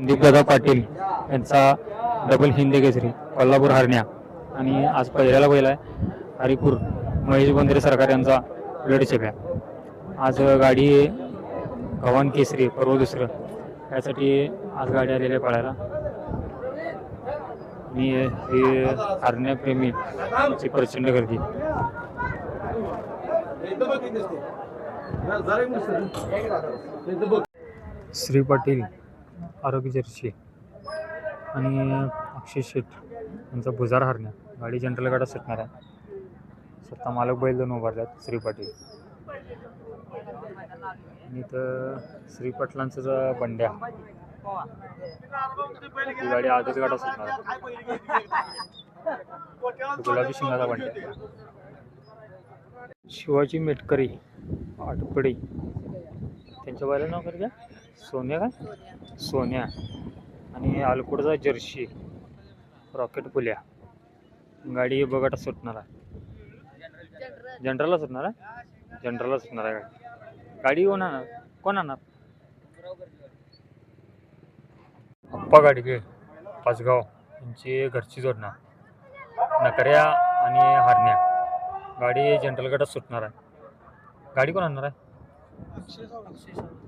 दीपदादा पाटील यांचा डबल हिंदी केसरी कोल्हापूर हरण्या आणि आज पहिल्याला पहिला आहे हरिपूर महेश बंद्रे सरकार यांचा लढछेप्या आज गाडी गव्हाण केसरी पर्व दुसरं यासाठी आज गाडी आलेली आहे पळायला. आणि हे हरण्याप्रेमी ची प्रचंड गर्दी. श्री पाटील आरोग्य जर्शी आणि अक्षय शेठ यांचा भुजार हरण्या. गाडी जनरल गाडा सुटणार आहे. स्वतः मालक बैल दोन उभारल्यात श्री पाटील. आणि इथं श्री पाटलांचा बंड्या ही गाडी आजच गाडा सुटणार आहे. गुलाबी शिंगाचा बंड्या. शिवाजी मेटकरी आटपडी. त्यांच्या बायला नाव कर का सोन्या का सोन्या. आणि आलकुडचा जर्शी रॉकेट पुल्या. गाडी बघटा सुटणार आहे. जनरलला सुटणार आहे? जनरलला सुटणार आहे गाडी. गाडी कोण आणणार? कोण आणणार? अप्पा गाडगे पाचगाव. यांची घरची जोडणार नकऱ्या आणि हरण्या. गाडी जनरल गटात सुटणार आहे. गाडी कोण आणणार आहे?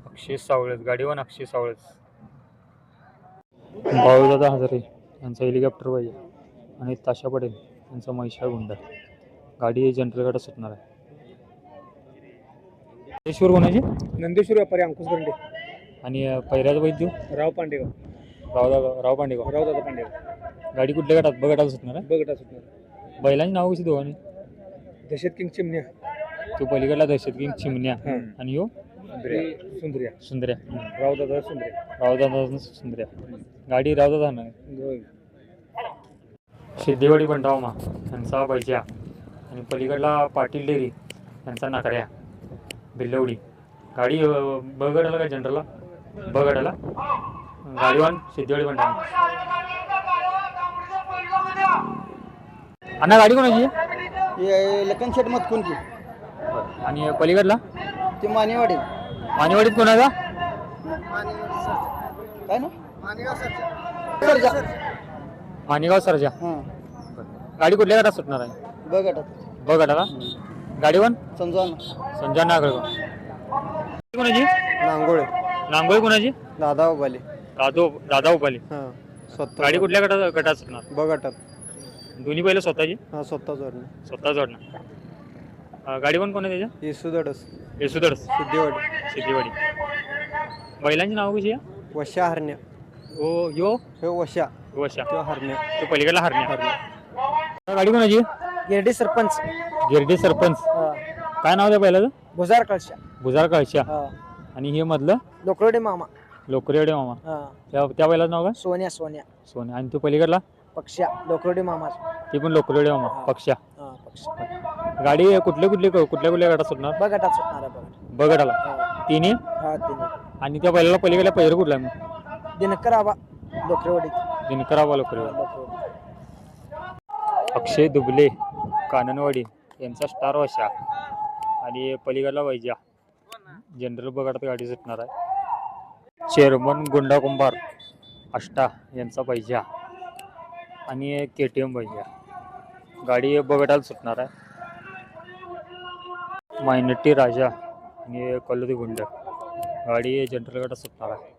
अक्षय सावळेच. गाडीवर अक्षय सावळेच. भाऊदादा हजारे यांचा हेलिकॉप्टर पाहिजे आणि ताशा पटेल यांचा महिषा गुंड. गाडी जनरल गटात सुटणार आहे. ईश्वर कोणाची नंदेश्वर व्यापारी अंकुश बंडे आणि पैऱ्याचा वैद्य? राव पांडेगाव. रावदादा राव पांडेगाव. राव दादा पांडेगाव. गाडी कुठल्या गटात? ब सुटणार आहे? बघटा सुटणार बैलांची नाव कशी दोघांनी दशत किंग चिमण्या. तो पलीकडला दहशत किंग चिमण्या. आणि यो सुंदर्या. सुंदर्या. राव दादा सुंदर्या. रावदादा सुंदर्या. गाडी रावदादा ना होय. सिद्धेवाडी बंडावमा यांचा बैजा आणि पलीकडला पाटील डेरी यांचा नाकऱ्या. बिल्लवडी. गाडी अं, बगडाला का जनरलला? बगडाला गाडीवान सिद्धेवाडी बंडावमा. अण्णा गाडी कोणाची आहे? हे लखन शेठ मतकून की आणि पलीकडला? ते मानेवाडी. मानेवाडीत कोणाचा काय ना? सरजा. मानेगाव सरजा. हां. गाडी कुठल्या गटात सुटणार आहे? बघ आता बगडाला गाडीवान समजा संजय नागळगाव कोणाची? नांगोळे. नांगोळी कोणाची? दादा उभाले दादो दादा उपाली हां. स्वतः. गाडी कुठल्या गटात गटात सुटणार? बघटात दोन्ही पहिलं स्वतःची? हां स्वतः जोडणे स्वतः जोडणार. अं, गाडी पण कोण आहे त्याच्या? येसुदडस येसुदर्स सिद्धेवाडी. सिद्धीवाडी. बैलांची नाव कशी आहे? वशा हरण्या. ओ यो? हे वशा. वशा. तो हरण्या. तो पलीकडला हरण्या. गाडी कोणाची गिरडी सरपंच. गिरडी सरपंच. काय नाव त्या बैलाचं भुजार कळशा. भुजार कळशा. आणि हे मधलं? लोकरोडे मामा. लोकरेडे मामा. हां. त्या त्या बैलाचं नाव काय? सोन्या सोन्या. सोने आणि तो पलीकडला? पक्षा. लोकरोडे मामा. ते पण लोकरेडे मामा. पक्षा. गाडी कुठले कुठले कुठल्या कुठल्या गटात सुटणार? बघटात सुटणार आहे बघ बगडाला हां तिन्ही? हां तिने आणि त्या बैलाला पलीकडल्या पहिलं कुठला आहे मग? दिनकर आबा लोकरेवाडी. अक्षय दुबले काननवाडी यांचा स्टार वशा आणि पलीकडला वैजा. जनरल बगाडात गाडी सुटणार आहे. चेअरमन गुंडा कुंभार अष्टा यांचा पैजा आणि के टी एम पैजा गाडी बगटाला सुटणार आहे. मायनट्टी राजा आणि कल्लुदी गुंड. गाडी जनरल गटात सुटणार आहे.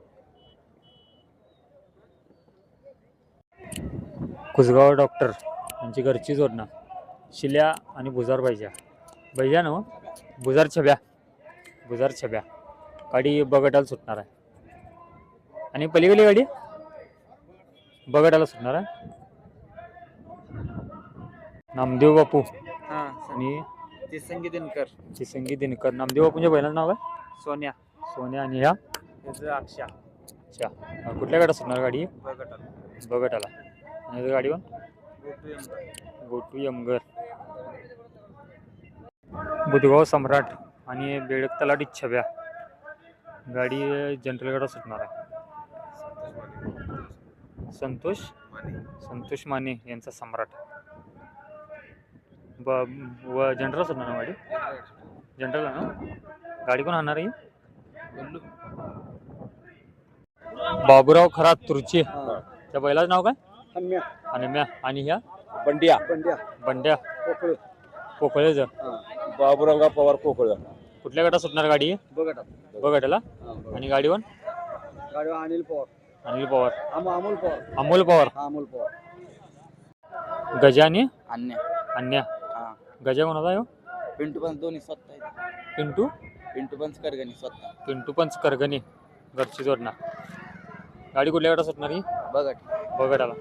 कुसगाव डॉक्टर यांची घरची जोडणं. शिल्या आणि बुजार बैजा बैजा ना हो? बुजार छब्या. बुजार छब्या. गाडी बगटाला सुटणार आहे. आणि पलीकडली गाडी? बगटाला सुटणार आहे. नामदेव बापू. हां आणि ते संगीत दिनकर. चिसंगी दिनकर. नामदेव बापूंच्या बैलाचं नाव आहे सोन्या. सोन्या आणि ह्या? त्याचं अक्षा. अच्छा अं, कुठल्या गाड्या सुटणार गाडी? बघटात बगटाला. आणि गाडीवर गोटू यमगर बुधगाव सम्राट आणि बेडक तलाठी छब्या. गाडी जनरल गाडा सुटणार आहे. संतोष संतोष माने यांचा सम्राट. व जनरल सुटणार ना गाडी. जनरल ना? गाडी कोण आणणार आहे? बाबूराव खरा तुरचे. त्या बैलाचं नाव काय? आणि म्या आणि ह्या? बंडिया. बंड्या. बंड्या. पोकळ पोकळेचं बाबुरंगा पवार कोकळ. कुठल्या गटात सुटणार गाडी बघा बघटाला आणि गाडीवर गाडी अनिल पवार. अनिल पवार. अमो- अमोल पवार. अमोल पवार. अमोल पवार. गजाने? अन्य. अन्या. गजा कोणाचा आहे हो? पिंटू पंच दोन्ही स्वतः आहेत. पिंटू? पिंटू पंच करगणी स्वतः. पिंटू पंच करगणे घरची जोडणार गाडी कुठल्या गटात सुटणार ही? बघा बघटाला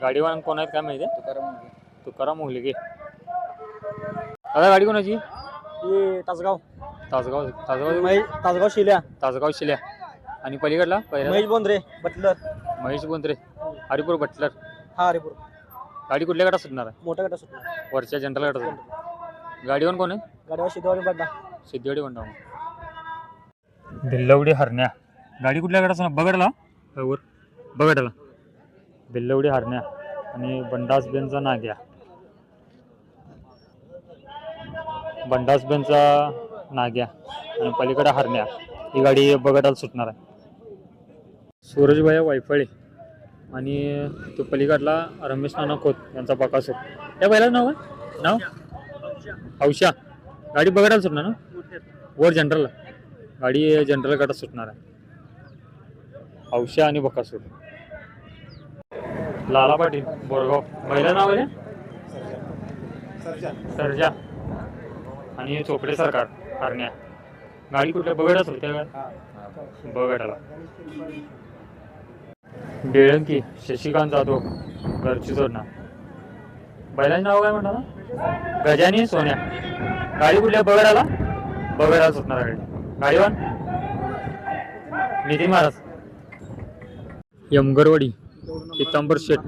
गाडीवान कोण आहेत काय माहिती? आहे तुकाराम मुंडे. तुकाराम मुहलिगे दादा गाडी कोणाची? हे तासगाव. तासगाव तासगाव महेश तासगाव शिल्या. तासगाव शिल्या. आणि पलीकडला? पहिला महेश बोंद्रे बटलर. महेश बोंत्रे हरिपूर बटलर. हा हरिपूर. गाडी कुठल्या गटात सुटणार आहे? मोठ्या गटात सुटला वरच्या जनरल गटात सुटणार. गाडीवर कोण आहे? गाडीवर शिदवाडी बड्डा सिद्धेवाडी बंडाव बिल्लवडी हरण्या. गाडी कुठल्या गटात सुटणार? बगडला वर. बगडला बिल्लवडी हरण्या आणि बंडास बेनचा नाग्या. बंडास बेनचा नाग्या आणि पलीकडे हरण्या. ही गाडी बगडाला सुटणार आहे. सूरजभाया वायफळे. आणि तो पलीकडला रमेश नाना खोत यांचा बकासूर त्या पहिलाच नाव आहे नाव? हौशा गाडी बघायला सुटणार ना? वर जनरलला गाडी जनरल गटात सुटणार आहे. हौशा आणि बकासूर लाला पाटील बोरगाव. पहिला नाव आहे? सर्जा. आणि चोपडे सरकार हरण्या. गाडी कुठल्या? बघायला सुटते बघायला बेळंकी शशिकांत जाधव घरची जोडणार बैलांचे नाव काय म्हणतात गजानी सोन्या. गाडी कुठल्या? बगडाला? बगडाला सुटणार गाडी गाडीवर? नितीन महाराज. यमगरवाडी पितांबर शेट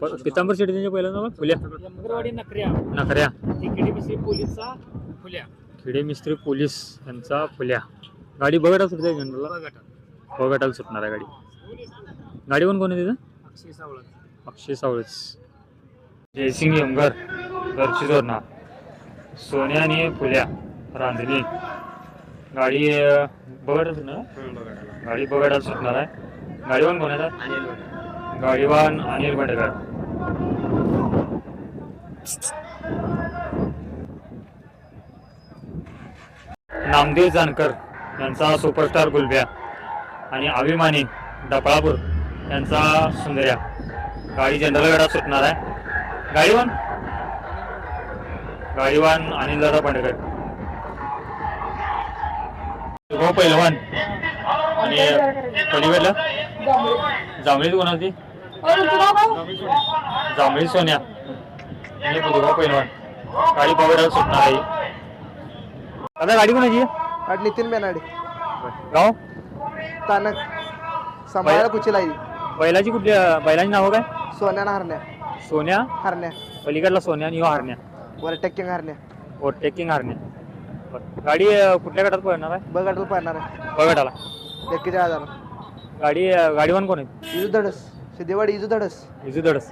प- पितांबर शेट त्यांच्या पहिलं नाव? फुल्या. यमगरवाडी नकऱ्या. नखऱ्या तिकडे पोलीसचा फुल्या. खेडे मिस्त्री पोलीस यांचा फुल्या. गाडी बगडाला सुटते जनरलला बगडाला सुटणार आहे गाडी. गाडी पण कोण आहे तिथं? अक्षय सावळा अक्षय सावळेच जयसिंग यमगर घरची जोडणार सोन्या आणि फुल्या रांधणी गाडी अं, बघायला सुटणार आहे? गाडी बघायला सुटणार आहे. गाडीवान कोण येतात गाडीवान अनिल भंडेकर नामदेव जानकर यांचा सुपरस्टार गुलब्या आणि अभिमानी डपळापूर. यांचा सुंदर्या. गाडी जनरल गडात सुटणार आहे. गाडीवान? गाडीवान अनिल दादा पांडेकर. हो पहिलवान आणि पलीकडला? जांभळी कोणाची जांभळी सोन्या. आणि बुधगाव पहिलवान गाडी बघायला सुटणार आहे. आता गाडी कोणाची? आणि नितीन बेनाडे. गाव? स्थानक सांभाळायला कुची लाई बैलाची कुठल्या बैलाची नावं काय? सोन्याना हरण्या. सोन्या? हरण्या. पलीकडला सोन्या आणि ह्यो हरण्या. वर टक्किंग हरण्या. ओव्हरटेकिंग हरणे गाडी अं, कुठल्या गटात पळणार आहे? बघाटल पाहणार आहे. बघटाला टक्कीच्या गाडी अं, गाडीवान कोण आहे? इजू धडस. सिद्धेवाडी इजू धडस. विजू धडस.